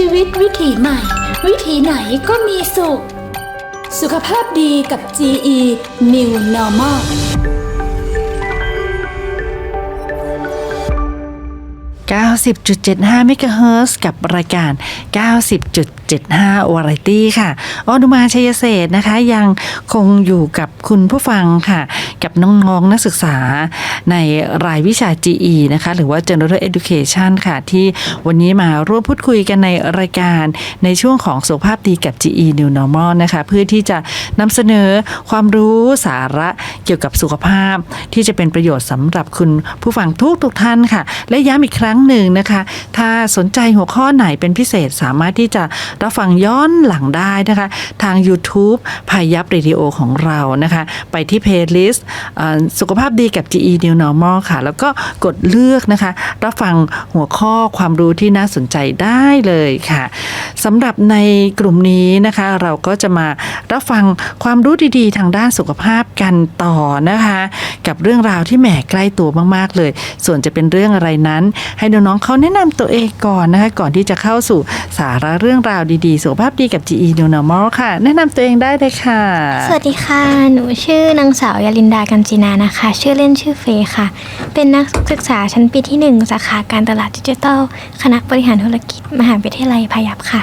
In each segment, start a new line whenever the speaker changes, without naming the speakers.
ชีวิตวิถีใหม่ วิถีไหนก็มีสุข สุขภาพดีกับ GE New Normal
90.75เมกะเฮิร์กับรายการ 90.75วาไรตี้ค่ะออนุมาชัยเศษนะคะยังคงอยู่กับคุณผู้ฟังค่ะ กับน้องๆนักศึกษาในรายวิชา GE นะคะ หรือว่า General Education ค่ะ ที่วันนี้มาร่วมพูดคุยกันในรายการในช่วงของสุขภาพดีกับ GE New Normal นะคะ เพื่อที่จะนำเสนอความรู้สาระเกี่ยวกับสุขภาพ ที่จะเป็นประโยชน์สำหรับคุณผู้ฟังทุกทุกท่านค่ะ และย้ำอีกครั้งหนึ่งนะคะ ถ้าสนใจหัวข้อไหนเป็นพิเศษสามารถที่จะรับฟังย้อนหลังได้นะคะ ทาง YouTube พายับเรดิโอของเรานะคะ ไปที่เพลย์ลิสต์สุขภาพดีกับ GE New Normal ค่ะ แล้วก็กดเลือกนะคะ รับฟังหัวข้อความรู้ที่น่าสนใจได้เลยค่ะสำหรับในกลุ่มนี้นะคะ เราก็จะมารับฟังความรู้ดีๆ ทางด้านสุขภาพกันต่อนะคะ กับเรื่องราวที่แหมใกล้ตัวมากๆเลย ส่วนจะเป็นเรื่องอะไรนั้น ให้น้องๆเขาแนะนำตัวเองก่อนนะคะ ก่อนที่จะเข้าสู่สาระเรื่องราวดีๆ สุขภาพดีกับ GE New Normal ค่ะ แนะนำตัวเองได้เลยค่ะ
สวัสดีค่ะ หนูชื่อนางสาวยาลินดากัญจินานะคะ ชื่อเล่นชื่อเฟย์ค่ะ เป็นนักศึกษาชั้นปีที่ 1 สาขาการตลาดดิจิทัล คณะบริหารธุรกิจ มหาวิทยาลัยพายัพค่ะ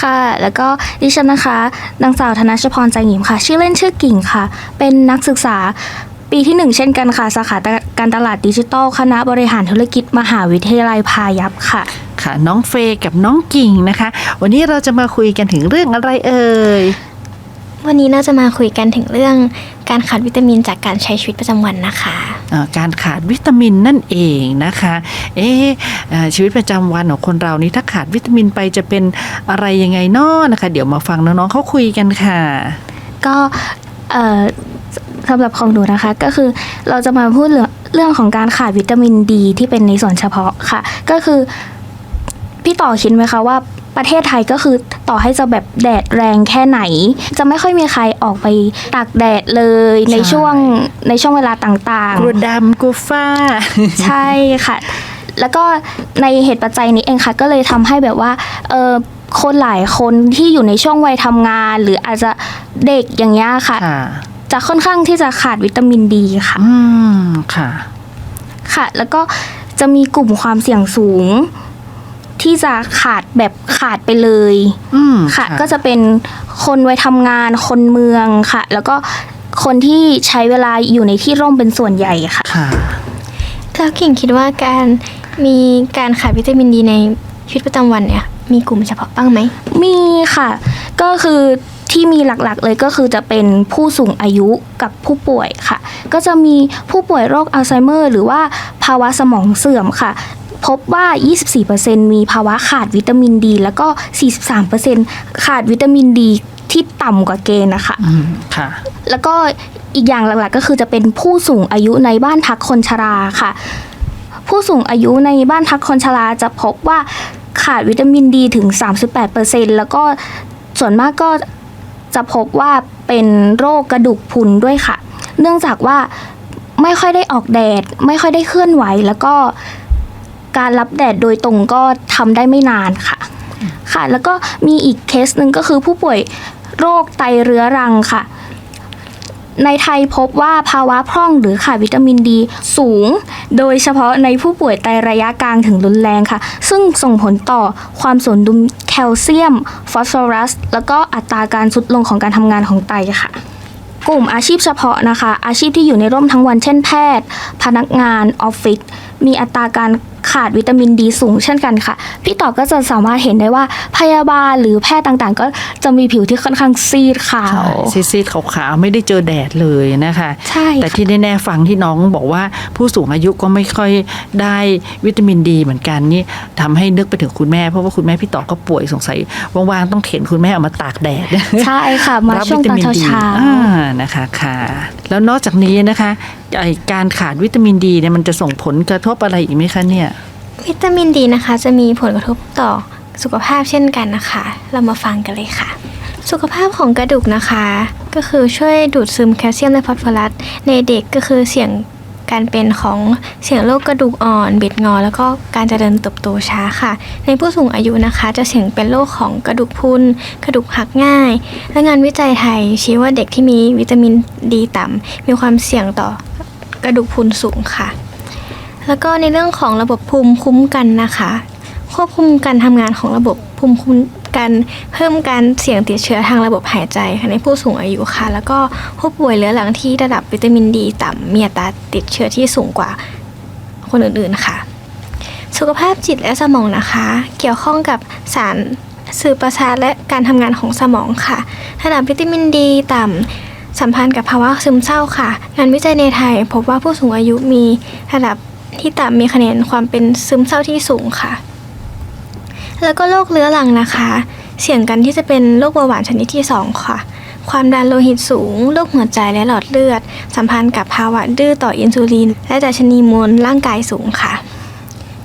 ค่ะ แล้วก็ดิฉันนะคะ นางสาวธนชพรใจหยิมค่ะ ชื่อเล่นชื่อกิ่งค่ะ เป็นนักศึกษาปีที่หนึ่งเช่นกันค่ะ สาขาการตลาดดิจิทัล คณะบริหารธุรกิจ มหาวิทยาลัยพายัพค่ะ
ค่ะ น้องเฟย์กับน้องกิ่งนะคะ วันนี้เราจะมาคุยกันถึงเรื่องอะไรเอ่ย
วันนี้เราจะมาคุยกันถึงเรื่องการขาดวิตามินจากการใช้ชีวิตประจำวันนะคะ
อ่าการขาดวิตามินนั่นเองนะคะ เอ๊ะอ่าชีวิตประจำวันของคนเรานี่ถ้าขาดวิตามินไปจะเป็นอะไรยังไงเนาะนะคะ เดี๋ยวมาฟังน้องๆเขาคุยกันค่ะ
ก็เอ่อสสำหรับของหนูนะคะก็คือเราจะมาพูดเรื่องเรื่องของการขาดวิตามินดีที่เป็นในส่วนเฉพาะค่ะ ก็คือ พี่ต่อคิดไหมคะว่าประเทศไทยก็คือต่อให้จะแบบแดดแรงแค่ไหน จะไม่ค่อยมีใครออกไปตากแดดเลยใน
ใช่
ช่วงในช่วงเวลาต่าง
กลัวดำกลัวฝ้า
ๆใช่ค่ะ แล้วก็ในเหตุปัจจัยนี้เองค่ะ ก็เลยทำให้แบบว่าเออคนหลายคนที่อยู่ในช่วงวัยทำงาน หรืออาจจะเด็กอย่างเงี้ยค่ะ
ค่ะ
จะค่อนข้างที่จะขาดวิตามินดีค่ะ
อืมค่ะ
ค่ะ แล้วก็จะมีกลุ่มความเสี่ยงสูง ที่จะขาดแบบขาดไปเลย
อืม
ค่ะ ก็จะเป็นคนวัยทำงานคนเมืองค่ะ แล้วก็คนที่ใช้เวลาอยู่ในที่ร่มเป็นส่วนใหญ่ค่ะ
ค่ะ
แล้วกิ่งคิดว่าการมีการขาดวิตามินดีในชีวิตประจำวันเนี่ยมีกลุ่มเฉพาะบ้างไหม
มีค่ะ ก็คือที่มีหลักๆเลยก็คือจะเป็นผู้สูงอายุกับผู้ป่วยค่ะ ก็จะมีผู้ป่วยโรคอัลไซเมอร์ หรือว่าภาวะสมองเสื่อมค่ะ พบว่า 24%มีภาวะขาดวิตามินดี แล้วก็ 43%ขาดวิตามินดีที่ต่ำกว่าเกณฑ์นะคะ
อืมค่ะ
แล้วก็อีกอย่างหลักๆก็คือจะเป็นผู้สูงอายุในบ้านพักคนชราค่ะ ผู้สูงอายุในบ้านพักคนชราจะพบว่าขาดวิตามินดีถึง 38%แล้วก็ส่วนมากก็จะพบว่าเป็นโรคกระดูกพรุนด้วยค่ะ เนื่องจากว่าไม่ค่อยได้ออกแดด ไม่ค่อยได้เคลื่อนไหว แล้วก็ การรับแดดโดยตรงก็ทำได้ไม่นานค่ะ ค่ะ แล้วก็มีอีกเคสหนึ่งก็คือผู้ป่วยโรคไตเรื้อรังค่ะ ในไทยพบว่าภาวะพร่องหรือขาดวิตามินดีสูง โดยเฉพาะในผู้ป่วยไตระยะกลางถึงรุนแรงค่ะ ซึ่งส่งผลต่อความสมดุลแคลเซียม ฟอสฟอรัส แล้วก็อัตราการทรุดลงของการทำงานของไตค่ะกลุ่มอาชีพเฉพาะนะคะ อาชีพที่อยู่ในร่มทั้งวันเช่นแพทย์ พนักงานออฟฟิศมีอัตราการ ขาดวิตามินดีสูงเช่นกันค่ะ พี่ต่อก็จะสามารถเห็นได้ว่าพยาบาลหรือแพทย์ต่างๆ ก็จะมีผิวที่ค่อนข้างซีดขาว
ซีดๆขาวๆไม่ได้เจอแดดเลยนะคะ
ใช่
แต่ที่แน่ๆฟังที่น้องบอกว่าผู้สูงอายุก็ไม่ค่อยได้วิตามินดีเหมือนกันนี่ทำให้นึกไปถึงคุณแม่เพราะว่าคุณแม่พี่ต่อก็ป่วยสงสัยว่างๆต้องเข็นคุณแม่ออกมาตากแดด
ใช่ค่ะมา
รับ
ช่วง
วิ
ตอน
มิ
เช้า
ดี
เช้า
อ่านะคะค่ะ แล้วนอกจากนี้นะคะไอ การขาดวิตามินดีเนี่ยมันจะส่งผลกระทบอะไรอีกไหมคะเนี่ย
วิตามินดีนะคะ จะมีผลกระทบต่อสุขภาพเช่นกันนะคะ เรามาฟังกันเลยค่ะ สุขภาพของกระดูกนะคะ ก็คือช่วยดูดซึมแคลเซียมและฟอสฟอรัสในเด็กก็คือเสี่ยงการเป็นของเสี่ยงโรคกระดูกอ่อนบิดงอ แล้วก็การเจริญเติบโตช้าค่ะ ในผู้สูงอายุนะคะ จะเสี่ยงเป็นโรคของกระดูกพุนกระดูกหักง่าย และงานวิจัยไทยชี้ว่าเด็กที่มีวิตามินดีต่ำมีความเสี่ยงต่อ กระดูกพรุนสูงค่ะ แล้วก็ในเรื่องของระบบภูมิคุ้มกันนะคะ ควบคุมการทำงานของระบบภูมิคุ้มกันเพิ่มการเสี่ยงติดเชื้อทางระบบหายใจค่ะในผู้สูงอายุค่ะ แล้วก็ผู้ป่วยเรื้อรังที่ระดับวิตามินดีต่ำมีอัตราติดเชื้อที่สูงกว่าคนอื่นๆค่ะ สุขภาพจิตและสมองนะคะ เกี่ยวข้องกับสารสื่อประสาทและการทำงานของสมองค่ะระดับวิตามินดีต่ำ สัมพันธ์กับภาวะซึมเศร้าค่ะ งานวิจัยในไทย พบว่าผู้สูงอายุมีระดับที่ต่ำมีคะแนนความเป็นซึมเศร้าที่สูงค่ะ แล้วก็โรคเรื้อรังนะคะ เสี่ยงกันที่จะเป็นโรคเบาหวานชนิดที่ 2 ค่ะ ความดันโลหิตสูง โรคหัวใจและหลอดเลือด สัมพันธ์กับภาวะดื้อต่ออินซูลิน และดัชนีมวลร่างกายสูงค่ะ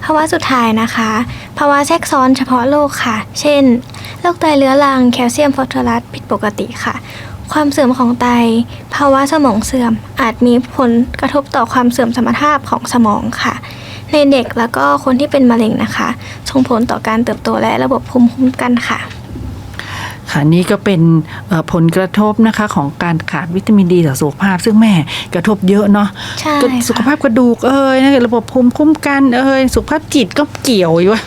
ภาวะสุดท้ายนะคะ ภาวะแทรกซ้อนเฉพาะโรคค่ะ เช่น โรคไตเรื้อรัง แคลเซียมฟอสฟอรัสผิดปกติค่ะ ความเสื่อมของไต ภาวะสมองเสื่อม อาจมีผลกระทบต่อความเสื่อมสมรรถภาพของสมองค่ะ ในเด็กแล้วก็คนที่เป็นมะเร็งนะคะ ส่งผลต่อการเติบโตและระบบภูมิคุ้มกันค่ะ
ค่ะนี่ก็เป็นเอ่อผลกระทบนะคะของการขาดวิตามินดีต่อสุขภาพ ซึ่งแม่กระทบเยอะเนาะ
ใช่
ก็
ค่ะ
สุขภาพกระดูกเอ่ยนะระบบภูมิคุ้มกันเอ่ยสุขภาพจิตก็เกี่ยวอยู่วะ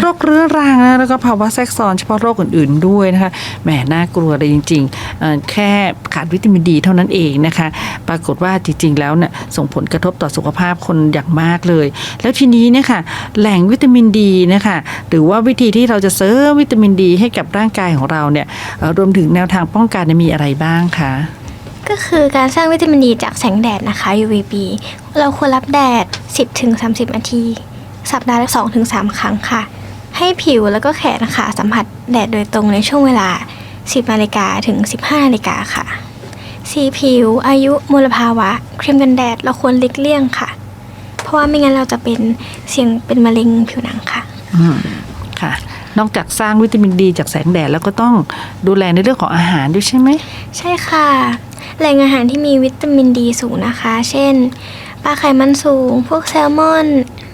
โรคเรื้อรังนะแล้วก็ภาวะแทรกซ้อนเฉพาะโรคอื่นๆด้วยนะคะแหมน่ากลัวเลยจริงๆเอ่อแค่ขาดวิตามินดีเท่านั้นเองนะคะ ปรากฏว่าจริงๆแล้วเนี่ยส่งผลกระทบต่อสุขภาพคนอย่างมากเลย แล้วทีนี้เนี่ยค่ะแหล่งวิตามินดีนะคะหรือว่าวิธีที่เราจะเสริมวิตามินดีให้กับร่างกายของเราเนี่ยเอ่อรวมถึงแนวทางป้องกันเนี่ยมีอะไรบ้างคะ
ก็คือการสร้างวิตามินดีจากแสงแดดนะคะ UVB เราควรรับแดด 10-30 นาที สัปดาห์ละ2-3 ครั้งค่ะ ให้ผิวแล้วก็แขนนะคะสัมผัสแดดโดยตรงในช่วงเวลา 10นาฬิกาถึง 15นาฬิกาค่ะ สีผิว อายุมลภาวะ ครีมกันแดดเราควรหลีกเลี่ยงค่ะ เพราะว่าไม่งั้นเราจะเป็นเสี่ยงเป็นมะเร็งผิวหนังค่ะ
อืม ค่ะ นอกจากสร้างวิตามินดีจากแสงแดดแล้วก็ต้องดูแลในเรื่องของอาหารด้วยใช่ไหม
ใช่ค่ะ แหล่งอาหารที่มีวิตามินดีสูงนะคะ เช่น ปลาไขมันสูง พวกแซลมอน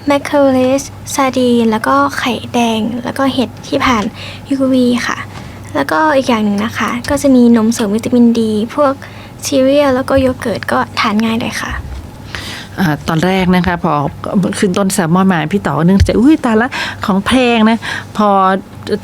แมคเคอเรสซาดีน แล้วก็ไข่แดง แล้วก็เห็ดที่ผ่าน UV ค่ะ แล้วก็อีกอย่างหนึ่งนะคะ ก็จะมีนมเสริมวิตามินดี พวกซีเรียลแล้วก็โยเกิร์ตก็ทานง่ายเลยค่ะ
ตอนแรกนะคะพอขึ้นต้นแซลมอนมาพี่ต่อก็นึกใจอุ้ยตายละของแพงนะ พอ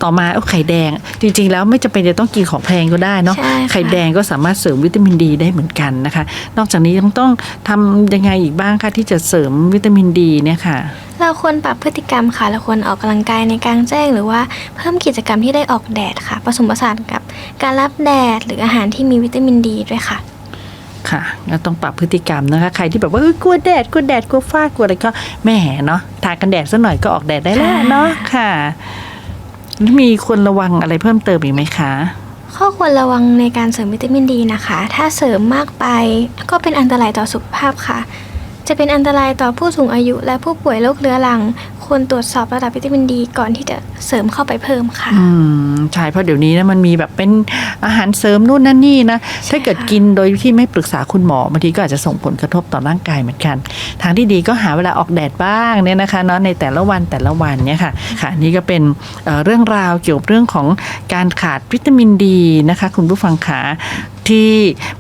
ต่อมาเอาไข่แดง จริง ๆ แล้วไม่จำเป็นจะต้องกินของแพงก็ได้เนาะ
ใช่ค่ะ
ไข่แดงก็สามารถเสริมวิตามินดีได้เหมือนกันนะคะ นอกจากนี้ยังต้องทำยังไงอีกบ้างคะที่จะเสริมวิตามินดีเนี่ยค่ะ
เราควรปรับพฤติกรรมค่ะ เราควรออกกำลังกายในกลางแจ้ง หรือว่าเพิ่มกิจกรรมที่ได้ออกแดดค่ะ ผสมผสานกับการรับแดดหรืออาหารที่มีวิตามินดีด้วยค่ะ
ค่ะก็ต้องปรับพฤติกรรมนะคะ ใครที่แบบว่าเอ้ยกลัวแดดกลัวแดดกลัวฟ้ากลัวอะไรก็แหม่เนาะทากันแดดสักหน่อยก็ออกแดดได้แล้วเนาะค่ะแล้วมีควรระวังอะไรเพิ่มเติมอีกไหมคะ
ข้อควรระวังในการเสริมวิตามินดีนะคะ ถ้าเสริมมากไปก็เป็นอันตรายต่อสุขภาพค่ะ จะเป็นอันตรายต่อผู้สูงอายุและผู้ป่วยโรคเรื้อรัง ควรตรวจสอบระดับวิตามินดีก่อนที่จะเสริมเข้าไปเพิ่มค่ะ
อืมใช่เพราะเดี๋ยวนี้นะมันมีแบบเป็นอาหารเสริมนู่นนั่นนี่นะถ้าเกิดกินโดยที่ไม่ปรึกษาคุณหมอบางทีก็อาจจะส่งผลกระทบต่อร่างกายเหมือนกัน ทางที่ดีก็หาเวลาออกแดดบ้างเนี่ยนะคะเนาะในแต่ละวันแต่ละวันเนี่ยค่ะ ค่ะนี่ก็เป็นเอ่อเรื่องราวเกี่ยวกับเรื่องของการขาดวิตามินดีนะคะ คุณผู้ฟังขา ที่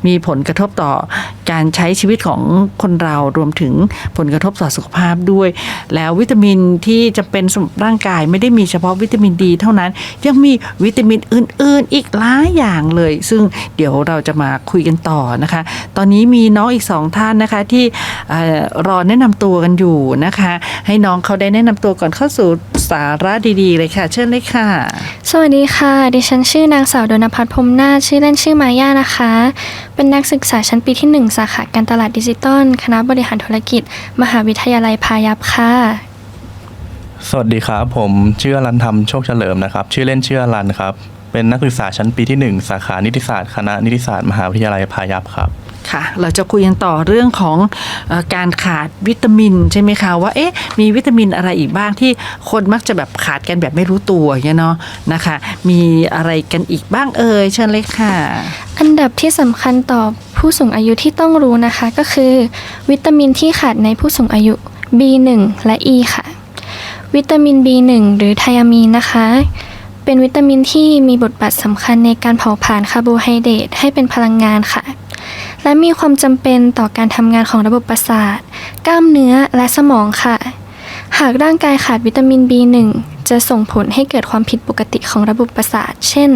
มีผลกระทบต่อการใช้ชีวิตของคนเรารวมถึงผลกระทบต่อสุขภาพด้วย แล้ววิตามินที่จะเป็นสำหรับร่างกายไม่ได้มีเฉพาะวิตามินดีเท่านั้นยังมีวิตามินอื่น ๆ อีกหลายอย่างเลย ซึ่งเดี๋ยวเราจะมาคุยกันต่อนะคะ ตอนนี้มีน้องอีกสองท่านนะคะที่รอแนะนำตัวกันอยู่นะคะ ให้น้องเขาได้แนะนำตัวก่อนเข้าสู่สาระดีๆ เลยค่ะ เชิญเลยค่ะ
สวัสดีค่ะ ดิฉันชื่อนางสาวดนพัฒน์พรมนาชื่อเล่นชื่อมาย่านะคะเป็นนักศึกษาชั้นปีที่ 1 สาขาการตลาดดิจิตอลคณะบริหารธุรกิจ มหาวิทยาลัยพายัพค่ะ
สวัสดีครับ ผมชื่ออรันธรรมโชคเฉลิมนะครับ ชื่อเล่นชื่ออรันครับ เป็นนักศึกษาชั้นปีที่ 1 สาขานิติศาสตร์ คณะนิติศาสตร์ มหาวิทยาลัยพายัพครับ
ค่ะ เราจะคุยกันต่อเรื่องของอการขาดวิตามินใช่ไหมคะว่าเอ๊ะมีวิตามินอะไรอีกบ้างที่คนมักจะแบบขาดกันแบบไม่รู้ตัวเนาะนะคะ มีอะไรกันอีกบ้างเอ่ยเชิญเลยค่ะ
อันดับที่สำคัญต่อผู้สูงอายุที่ต้องรู้นะคะก็คือ วิตามินที่ขาดในผู้สูงอายุ B1 และ E ค่ะ วิตามิน B1 หรือไทอามีนนะคะเป็นวิตามินที่มีบทบาทสำคัญในการเผาผลาญคาร์โบไฮเดรตให้เป็นพลังงานค่ะ และมีความจำเป็นต่อการทำงานของระบบประสาท กล้ามเนื้อและสมองค่ะ หากร่างกายขาดวิตามิน B1 จะส่งผลให้เกิดความผิดปกติของระบบประสาท เช่น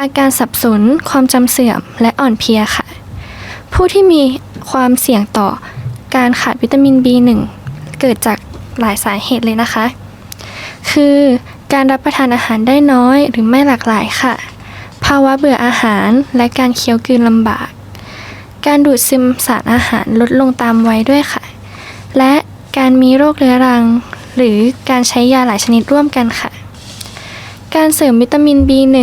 อาการสับสน ความจำเสื่อม และอ่อนเพลียค่ะ ผู้ที่มีความเสี่ยงต่อการขาดวิตามิน B1 เกิดจากหลายสาเหตุเลยนะคะ คือการรับประทานอาหารได้น้อยหรือไม่หลากหลายค่ะ ภาวะเบื่ออาหารและการเคี้ยวกลืนลำบาก การดูดซึมสารอาหารลดลงตามวัยด้วยค่ะ และการมีโรคเรื้อรัง หรือการใช้ยาหลายชนิดร่วมกันค่ะ การเสริมวิตามิน B1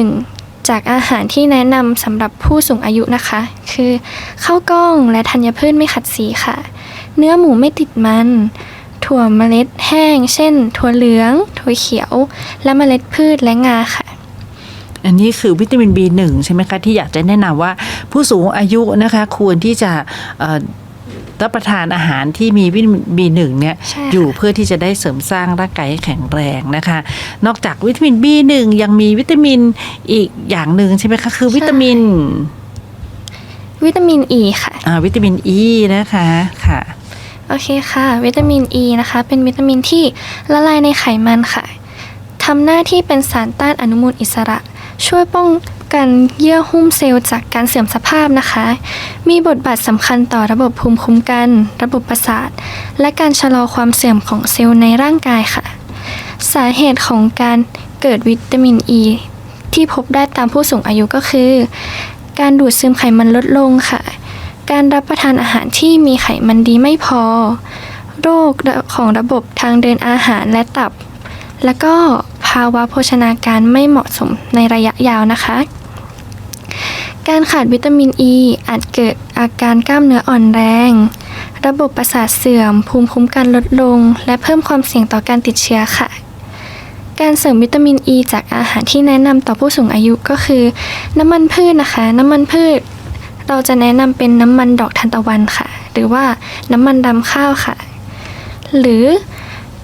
จากอาหารที่แนะนำสำหรับผู้สูงอายุนะคะ คือข้าวกล้องและธัญพืชไม่ขัดสีค่ะ เนื้อหมูไม่ติดมัน ถั่วเมล็ดแห้ง เช่น ถั่วเหลือง ถั่วเขียว และเมล็ดพืชและงาค่ะ
อันนี้คือวิตามิน B1 ใช่ไหมคะที่อยากจะแนะนำว่าผู้สูงอายุนะคะควรที่จะเอ่อรับประทานอาหารที่มีวิตามิน B1 เนี่ย
ใช่ค่ะ
อยู่เพื่อที่จะได้เสริมสร้างร่างกายให้แข็งแรงนะคะ นอกจากวิตามิน B1 ยังมีวิตามินอีกอย่างหนึ่งใช่ไหมคะคือวิตามิน
วิตามิน E ค่ะ
อ่าวิตามิน E นะคะค่ะ
โอเคค่ะ วิตามิน E นะคะ เป็นวิตามินที่ละลายในไขมันค่ะทำหน้าที่เป็นสารต้านอนุมูลอิสระ ช่วยป้องกันเยื่อหุ้มเซลล์จากการเสื่อมสภาพนะคะ มีบทบาทสำคัญต่อระบบภูมิคุ้มกัน ระบบประสาท และการชะลอความเสื่อมของเซลล์ในร่างกายค่ะ สาเหตุของการเกิดวิตามิน E ที่พบได้ตามผู้สูงอายุก็คือ การดูดซึมไขมันลดลงค่ะ การรับประทานอาหารที่มีไขมันดีไม่พอ โรคของระบบทางเดินอาหารและตับ แล้วก็าวะโภชนาการไม่เหมาะสมในระยะยาวนะคะ การขาดวิตามินอ e ีอาจเกิดอาการกล้ามเนื้ออ่อนแรง ระบบประสาทเสื่อม ภูมิคุ้มกันลดลง และเพิ่มความเสี่ยงต่อการติดเชื้อค่ะ การเสริมวิตามินอ e ีจากอาหารที่แนะนำต่อผู้สูงอายุก็คือ น้ำมันพืชนะคะ น้ำมันพืช เราจะแนะนำเป็นน้ำมันดอกทานตะวันค่ะ หรือว่าน้ำมันดำข้าวค่ะ หรือ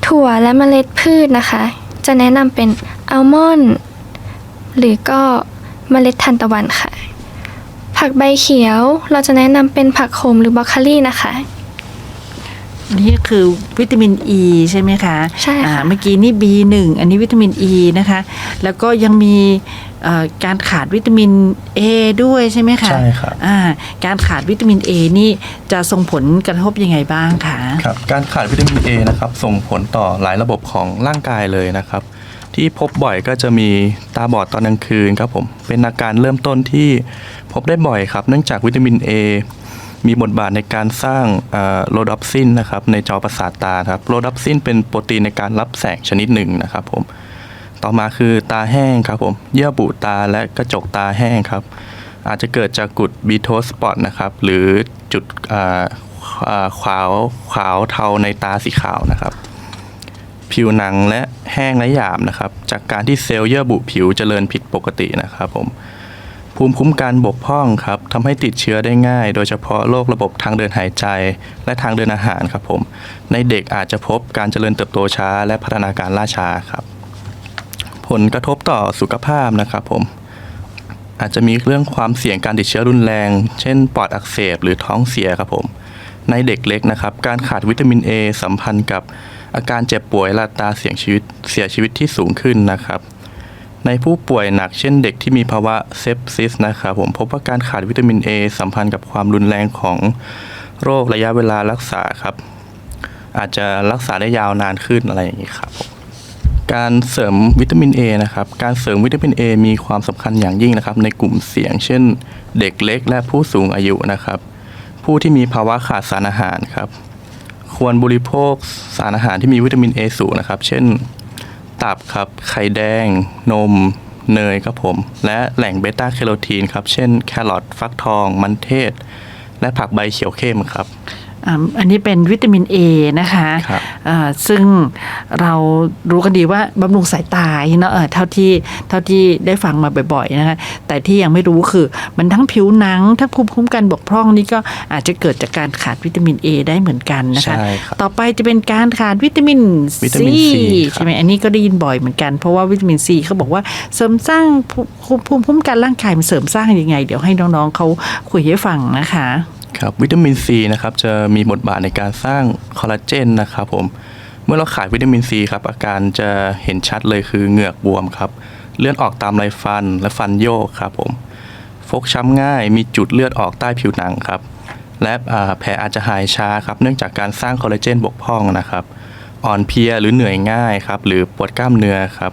ถั่วและเมล็ดพืชนะคะ จะแนะนำเป็นอัลมอนด์หรือก็เมล็ดทานตะวันค่ะ ผักใบเขียวเราจะแนะนำเป็นผักโขมหรือบรอกโคลีนะคะ
นี่คือวิตามินอ e, ีใช่ไหมคะ
ใช่ค่ะ
อ่าเมื่อกี้นี่ B1 อันนี้วิตามินอ e ีนะคะ แล้วก็ยังมีเอ่อการขาดวิตามิน A ด้วยใช่ไหมคะ
ใช่ครับ
อ่าการขาดวิตามิน A นี่จะส่งผลกระทบยังไงบ้างคะ
ครับการขาดวิตามิน A นะครับส่งผลต่อหลายระบบของร่างกายเลยนะครับ ที่พบบ่อยก็จะมีตาบอดตอนกลางคืนครับผมเป็นอาการเริ่มต้นที่พบได้บ่อยครับ เนื่องจากวิตามิน A มีบทบาทในการสร้างโรดอปซินนะครับในจอประสาทตาครับโรดอปซินเป็นโปรตีนในการรับแสงชนิดหนึ่งนะครับผมต่อมาคือตาแห้งครับผมเยื่อบุตาและกระจกตาแห้งครับ อาจจะเกิดจากกุดบีโทสปอตนะครับหรือจุดขาวขาวเทาในตาสีขาวนะครับผิวหนังและแห้งและหยาบนะครับ จากการที่เซลล์เยื่อบุผิวเจริญผิดปกตินะครับผม ภูมิคุ้มกันบกพร่องครับทำให้ติดเชื้อได้ง่าย โดยเฉพาะโรคระบบทางเดินหายใจ และทางเดินอาหารครับผม ในเด็กอาจจะพบการเจริญเติบโตช้า และพัฒนาการล่าช้าครับ ผลกระทบต่อสุขภาพนะครับผม อาจจะมีเรื่องความเสี่ยงการติดเชื้อรุนแรง เช่น ปอดอักเสบหรือท้องเสียครับผม ในเด็กเล็กนะครับ การขาดวิตามิน A สัมพันธ์กับอาการเจ็บป่วยและตาเสี่ยงชีวิตเสียชีวิตที่สูงขึ้นนะครับ ในผู้ป่วยหนักเช่นเด็กที่มีภาวะเซปซิสนะครับผมพบว่าการขาดวิตามิน A สัมพันธ์กับความรุนแรงของโรคระยะเวลารักษาครับ อาจจะรักษาได้ยาวนานขึ้นอะไรอย่างนี้ครับการเสริมวิตามิน A นะครับ การเสริมวิตามิน A มีความสำคัญอย่างยิ่งนะครับ ในกลุ่มเสี่ยง เช่น เด็กเล็กและผู้สูงอายุนะครับ ผู้ที่มีภาวะขาดสารอาหารครับ ควรบริโภคสารอาหารที่มีวิตามิน A สูงนะครับ เช่น ตับครับ ไข่แดง นม เนยครับผม และแหล่งเบต้าแคโรทีนครับ เช่น แครอทฟักทอง มันเทศ และผักใบเขียวเข้มครับ
อ่าอันนี้เป็นวิตามิน A นะคะ
ครับ
อ่าซึ่งเรารู้กันดีว่าบำรุงสายตาเนาะเออเท่าที่เท่าที่ได้ฟังมาบ่อยๆนะคะแต่ที่ยังไม่รู้คือมันทั้งผิวหนังทั้งภูมิคุ้มกันบกพร่องนี่ก็อาจจะเกิดจากการขาดวิตามิน A ได้เหมือนกันนะคะ
ใช่ครับ
ต่อไปจะเป็นการขาดวิตามิน
วิตามิน C ครับ
ใช่ไหมอันนี้ก็ได้ยินบ่อยเหมือนกัน เพราะว่าวิตามินซีเขาบอกว่าเสริมสร้างภูมิภูมิคุ้มกันร่างกายมันเสริมสร้างยังไง เดี๋ยวให้น้องๆเขาคุยให้ฟังนะคะ
ครับวิตามินซีนะครับจะมีบทบาทในการสร้างคอลลาเจนนะครับผมเมื่อเราขาดวิตามินซีครับอาการจะเห็นชัดเลยคือเหงือกบวมครับเลือดออกตามไรฟันและฟันโยกครับผมฟกช้ำง่ายมีจุดเลือดออกใต้ผิวหนังครับและแผลอาจจะหายช้าครับเนื่องจากการสร้างคอลลาเจนบกพร่องนะครับอ่อนเพลียหรือเหนื่อยง่ายครับหรือปวดกล้ามเนื้อครับ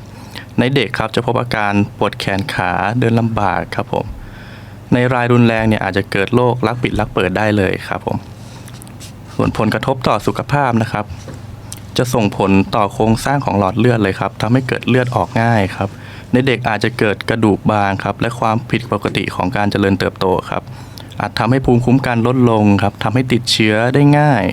ในเด็กครับจะพบอาการปวดแขนขาเดินลำบากครับผม ในรายรุนแรงเนี่ยอาจจะเกิดโรคลักปิดลักเปิดได้เลยครับผมส่วนผลกระทบต่อสุขภาพนะครับ จะส่งผลต่อโครงสร้างของหลอดเลือดเลยครับทำให้เกิดเลือดออกง่ายครับ ในเด็กอาจจะเกิดกระดูกบางครับ และความผิดปกติของการเจริญเติบโตครับ อาจทำให้ภูมิคุ้มกันลดลงครับทำให้ติดเชื้อได้ง่าย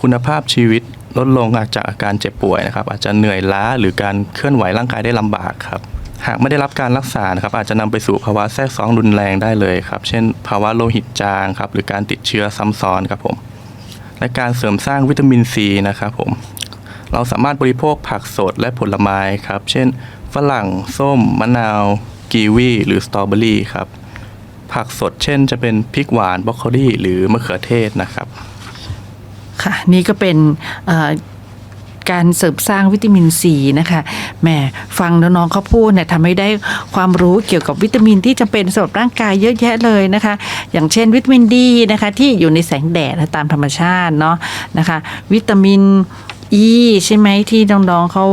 คุณภาพชีวิตลดลงอาจจากอาการเจ็บป่วยนะครับ อาจจะเหนื่อยล้าหรือการเคลื่อนไหวร่างกายได้ลำบากครับ หากไม่ได้รับการรักษานะครับอาจจะนำไปสู่ภาวะแทรกซ้อนรุนแรงได้เลยครับ เช่น ภาวะโลหิตจางครับหรือการติดเชื้อซ้ำซ้อนครับผม และการเสริมสร้างวิตามินซีนะครับผมเราสามารถบริโภคผักสดและผลไม้ครับ เช่น ฝรั่ง ส้ม มะนาว กีวี หรือสตรอเบอรี่ครับ ผักสดเช่นจะเป็นพริกหวานบรอกโคลีหรือมะเขือเทศนะครับ
ค่ะ นี่ก็เป็น การเสริมสร้างวิตามินซีนะคะแหมฟังน้องๆเขาพูดเนี่ยทำให้ได้ความรู้เกี่ยวกับวิตามินที่จำเป็นสำหรับร่างกายเยอะแยะเลยนะคะ อย่างเช่นวิตามินดีนะคะที่อยู่ในแสงแดดตามธรรมชาติเนาะนะคะ วิตามิน อีใช่ไหมที่น้องๆเขา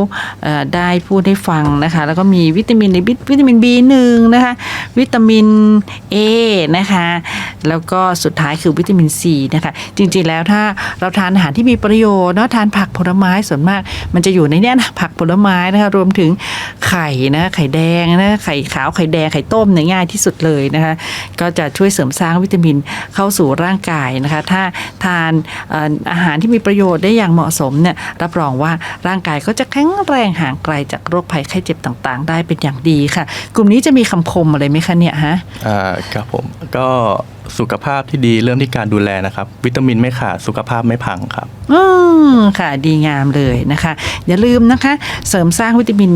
เอ่อได้พูดให้ฟังนะคะ แล้วก็มีวิตามินในวิตามิน B1 นะคะ วิตามิน A นะคะ แล้วก็สุดท้ายคือวิตามิน C นะคะ จริงๆแล้วถ้าเราทานอาหารที่มีประโยชน์เนาะทานผักผลไม้ส่วนมาก มันจะอยู่ในเนี้ยนะผักผลไม้นะคะรวมถึงไข่นะไข่แดงนะไข่ขาวไข่แดงไข่ต้มเนี่ยง่ายที่สุดเลยนะคะก็จะช่วยเสริมสร้างวิตามินเข้าสู่ร่างกายนะคะ ถ้าทานอาหารที่มีประโยชน์ได้อย่างเหมาะสมเนี่ยรับรองว่าร่างกายก็จะแข็งแรงห่างไกลจากโรคภัยไข้เจ็บต่างๆ ได้เป็นอย่างดีค่ะ กลุ่มนี้จะมีคำคมอะไรไหมคะเนี่ยฮะ
อ่าครับผมก็สุขภาพที่ดีเริ่มที่การดูแลนะครับ วิตามินไม่ขาดสุขภาพไม่พังครับ
อืมค่ะดีงามเลยนะคะ อย่าลืมนะคะ เสริมสร้างวิตามิน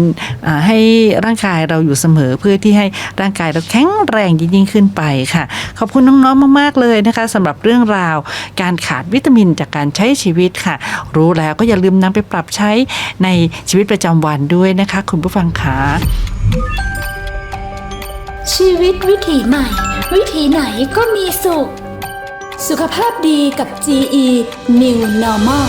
อ่าให้ร่างกายเราอยู่เสมอเพื่อที่ให้ร่างกายเราแข็งแรงยิ่งๆขึ้นไปค่ะ ขอบคุณน้องๆมากๆเลยนะคะสำหรับเรื่องราว การขาดวิตามินจากการใช้ชีวิตค่ะ รู้แล้วก็อย่าลืมนำไปปรับใช้ในชีวิตประจำวันด้วยนะคะ คุณผู้ฟังค่ะ
ชีวิตวิถีใหม่ วิถีไหนก็มีสุข สุขภาพดีกับ GE New Normal